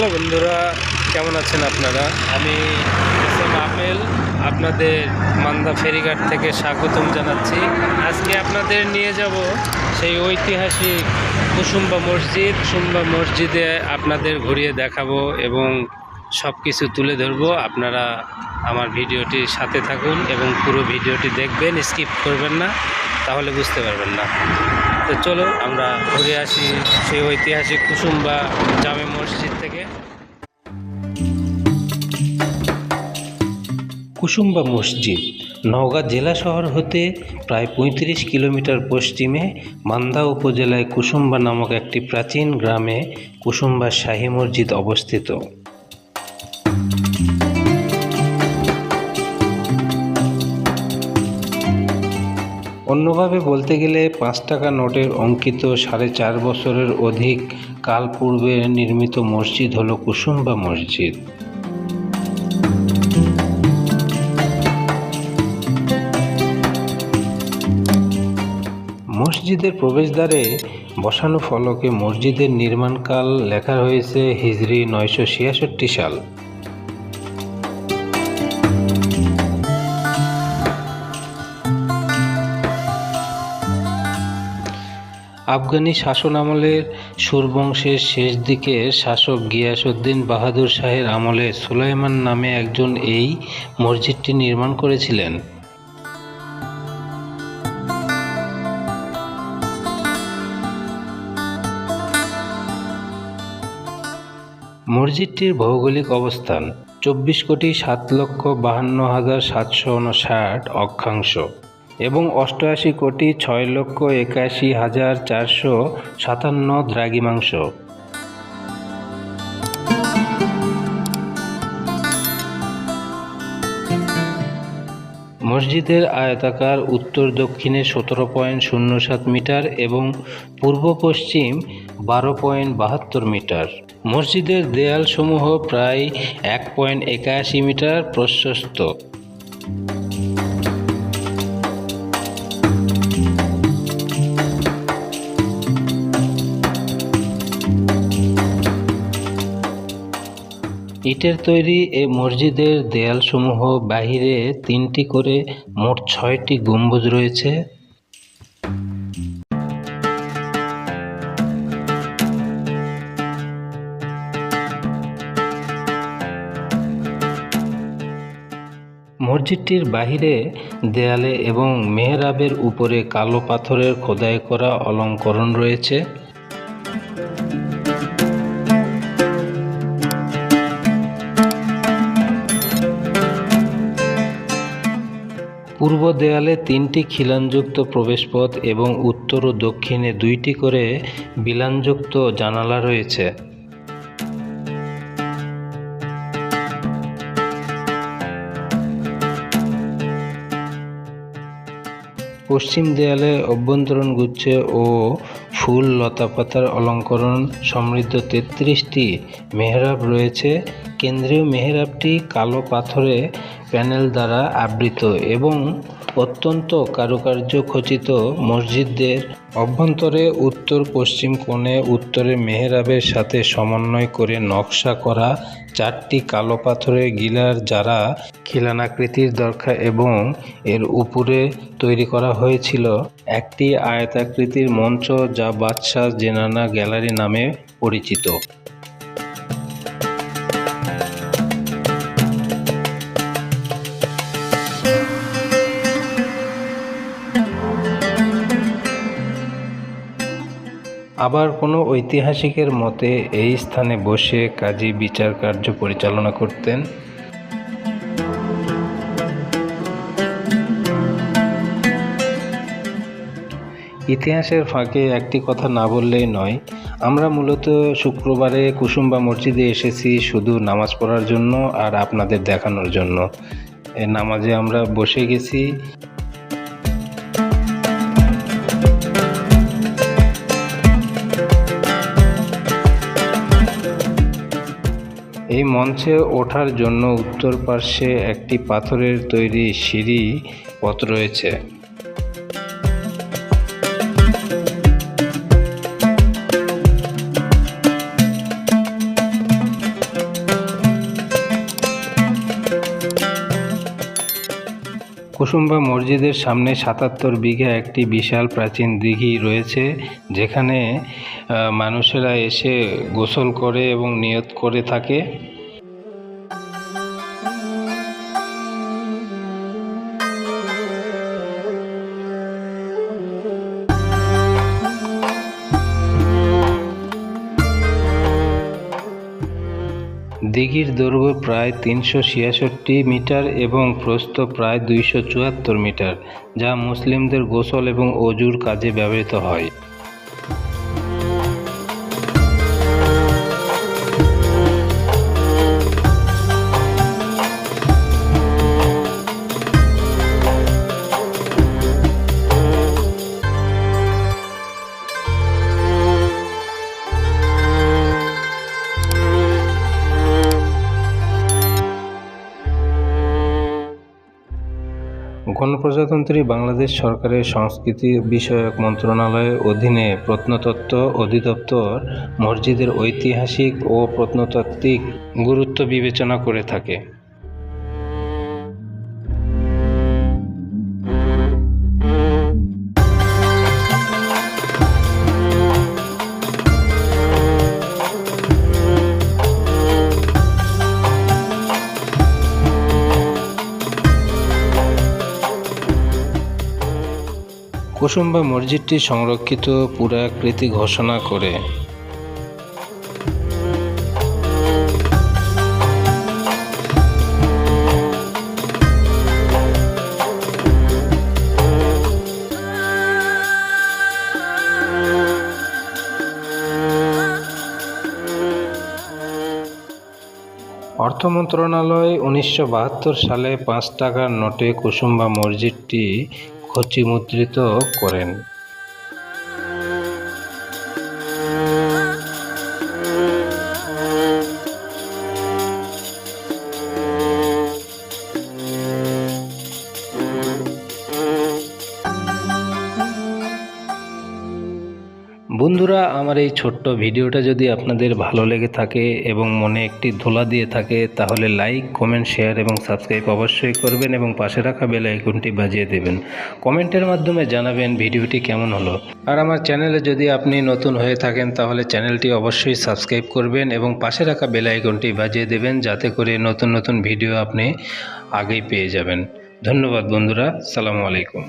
Hello বন্ধুরা, কেমন আছেন আপনারা? আমি এস এম আপেল আপনাদের মান্দা ফেরিঘাট থেকে স্বাগতম জানাচ্ছি। আজকে আপনাদের নিয়ে যাব সেই ঐতিহাসিক কুসুম্বা মসজিদ। কুসুম্বা মসজিদে আপনাদের ঘুরিয়ে দেখাবো এবং সব কিছু তুলে ধরবো। আপনারা আমার ভিডিওটির সাথে থাকুন এবং পুরো ভিডিওটি দেখবেন, স্কিপ করবেন না। তাহলে বুঝতে পারবেন না। তো চলো আমরা ঘুরে আসি সেই ঐতিহাসিক কুসুম্বা জামে মসজিদ থেকে। কুসুম্বা মসজিদ নওগাঁ জেলা শহর হতে প্রায় পঁয়ত্রিশ কিলোমিটার পশ্চিমে মান্দা উপজেলায় কুসুম্বা নামক একটি প্রাচীন গ্রামে কুসুম্বা শাহী মসজিদ অবস্থিত। অন্যভাবে বলতে গেলে পাঁচ টাকা নোটের অঙ্কিত সাড়ে চার বছরের অধিক কাল পূর্বে নির্মিত মসজিদ হল কুসুম্বা মসজিদ। মসজিদের প্রবেশদ্বারে বসানো ফলকে মসজিদের নির্মাণকাল লেখা হয়েছে হিজরি নয়শো সাল। আফগানি শাসন আমলের সুরবংশের শেষ দিকে শাসক গিয়াসউদ্দিন বাহাদুর শাহের আমলে সুলাইমান নামে একজন এই মসজিদটি নির্মাণ করেছিলেন। মসজিদটির ভৌগোলিক অবস্থান চব্বিশ কোটি সাত লক্ষ বাহান্ন হাজার সাতশো উনষাট অক্ষাংশ। এবং অষ্টআশি কোটি ছয় লক্ষ একাশি হাজার চারশো সাতান্ন দ্রাঘিমাংশ মসজিদের আয়তাকার উত্তর দক্ষিণে সতেরো পয়েন্ট শূন্য সাত মিটার এবং পূর্ব পশ্চিম বারো পয়েন্ট বাহাত্তর মিটার। মসজিদের দেয়ালসমূহ প্রায় এক পয়েন্ট একাশি মিটার প্রশস্ত। ইটের তৈরি এ মসজিদের দেয়ালসমূহ বাহিরে তিনটি করে মোট ছয়টি গম্বুজ রয়েছে। মসজিদটির বাহিরে দেয়ালে এবং মেহরাবের উপরে কালো পাথরের খোদাই করা অলঙ্করণ রয়েছে। পূর্ব দেয়ালে তিনটি খিলানযুক্ত প্রবেশপথ এবং উত্তর ও দক্ষিণে দুইটি করে বিলানযুক্ত জানালা রয়েছে। পশ্চিম দেয়ালে অভ্যন্তরণ গুচ্ছে ও ফুল লতাপাতার অলঙ্করণ সমৃদ্ধ তেত্রিশটি মেহরাব রয়েছে। কেন্দ্রীয় মেহরাবটি কালো পাথরে প্যানেল দ্বারা আবৃত এবং অত্যন্ত কারুকার্য খচিত মসজিদের অভ্যন্তরে উত্তর পশ্চিম কোণে উত্তরে মেহরাবের সাথে সমন্বয় করে নকশা করা চারটি কালো পাথরের গিলার যারা খিলানাকৃতির দরকার এবং এর উপরে তৈরি করা হয়েছিল একটি আয়তাকৃতির মঞ্চ যা বাদশাহ জেনানা গ্যালারি নামে পরিচিত। আবার কোনো ঐতিহাসিকের মতে এই স্থানে বসে কাজী বিচার কার্য পরিচালনা করতেন। ইতিহাসের ফাঁকে একটি কথা না বললেই নয়, আমরা মূলত শুক্রবারে কুসুম্বা মসজিদে এসেছি শুধু নামাজ পড়ার জন্য আর আপনাদের দেখানোর জন্য। নামাজে আমরা বসে গেছি। এই মঞ্চে ওঠার জন্য উত্তর পার্শ্বে একটি পাথরের তৈরি সিঁড়ি পথ রয়েছে। কুসুম্বা মসজিদের সামনে সাতাত্তর বিঘা একটি বিশাল প্রাচীন দিঘি রয়েছে, যেখানে মানুষেরা এসে গোসল করে এবং নিয়ত করে থাকে। দিঘির দৈর্ঘ্য প্রায় তিনশো ছিয়াষট্টি মিটার এবং প্রস্থ প্রায় দুইশো চুয়াত্তর মিটার, যা মুসলিমদের গোসল এবং অজুর কাজে ব্যবহৃত হয়। গণপ্রজাতন্ত্রী বাংলাদেশ সরকারের সংস্কৃতি বিষয়ক মন্ত্রণালয়ের অধীনে প্রত্নতত্ত্ব অধিদপ্তর মসজিদের ঐতিহাসিক ও প্রত্নতাত্ত্বিক গুরুত্ব বিবেচনা করে থাকে। কুসুম্বা মসজিদটি সংরক্ষিত পুরাকৃতি ঘোষণা করে। অর্থ মন্ত্রণালয় উনিশশো বাহাত্তর সালে পাঁচ টাকার নোটে কুসুম্বা মসজিদটি খচিমুদ্রিত করেন। বন্ধুরা, আমার এই ছোট্ট ভিডিওটা যদি আপনাদের ভালো লেগে থাকে এবং মনে একটি ধোলা দিয়ে থাকে, তাহলে লাইক, কমেন্ট, শেয়ার এবং সাবস্ক্রাইব অবশ্যই করবেন এবং পাশে রাখা বেল আইকনটি বাজিয়ে দেবেন। কমেন্টের মাধ্যমে জানাবেন ভিডিওটি কেমন হলো। আর আমার চ্যানেলে যদি আপনি নতুন হয়ে থাকেন, তাহলে চ্যানেলটি অবশ্যই সাবস্ক্রাইব করবেন এবং পাশে রাখা বেল আইকনটি বাজিয়ে দেবেন, যাতে করে নতুন নতুন ভিডিও আপনি আগেই পেয়ে যাবেন। ধন্যবাদ বন্ধুরা, সালামু আলাইকুম।